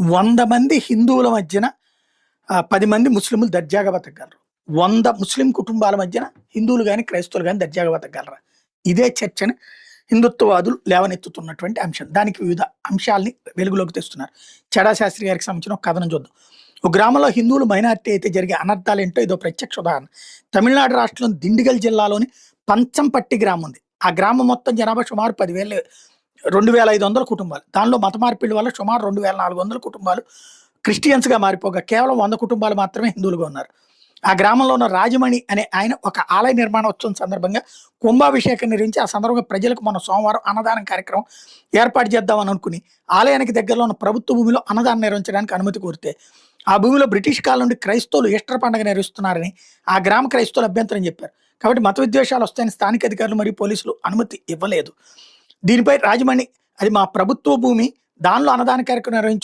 వంద మంది హిందువుల మధ్యన పది మంది ముస్లింలు దర్జాగా బతకగలరు. వంద ముస్లిం కుటుంబాల మధ్యన హిందువులు కానీ క్రైస్తవులు కానీ దర్జాగా బతకగలరా? ఇదే చర్చని హిందుత్వవాదులు లేవనెత్తుతున్నటువంటి అంశం. దానికి వివిధ అంశాలని వెలుగులోకి తెస్తున్నారు. చెడా శాస్త్రి గారికి సంబంధించిన ఒక కథనం చూద్దాం. ఒక గ్రామంలో హిందువులు మైనార్టీ అయితే జరిగే అనర్థాలు ఏంటో ఇదో ప్రత్యక్ష ఉదాహరణ. తమిళనాడు రాష్ట్రంలో దిండిగల్ జిల్లాలోని పంచంపట్టి గ్రామం ఉంది. ఆ గ్రామం మొత్తం జనాభా సుమారు పదివేల రెండు వేల ఐదు వందల కుటుంబాలు. దానిలో మత మార్పిడి వల్ల సుమారు రెండు వేల నాలుగు వందల కుటుంబాలు క్రిస్టియన్స్గా మారిపోగా కేవలం వంద కుటుంబాలు మాత్రమే హిందువులుగా ఉన్నారు. ఆ గ్రామంలో ఉన్న రాజమణి అనే ఆయన ఒక ఆలయ నిర్మాణోత్సవం సందర్భంగా కుంభాభిషేకం నిర్వహించి ఆ సందర్భంగా ప్రజలకు మన సోమవారం అన్నదానం కార్యక్రమం ఏర్పాటు చేద్దామని అనుకుని ఆలయానికి దగ్గరలో ఉన్న ప్రభుత్వ భూమిలో అన్నదానం నిర్వహించడానికి అనుమతి కోరితే ఆ భూమిలో బ్రిటిష్ కాలం నుండి క్రైస్తవులు ఈస్టర్ పండుగ నిర్వహిస్తున్నారని ఆ గ్రామ క్రైస్తవులు అభ్యంతరం చెప్పారు. కాబట్టి మత విద్వేషాలు వస్తాయని స్థానిక అధికారులు మరియు పోలీసులు అనుమతి ఇవ్వలేదు. దీనిపై రాజమణి అది మా ప్రభుత్వ భూమి దానిలో అన్నదాన కార్యక్రమం నిర్వహించు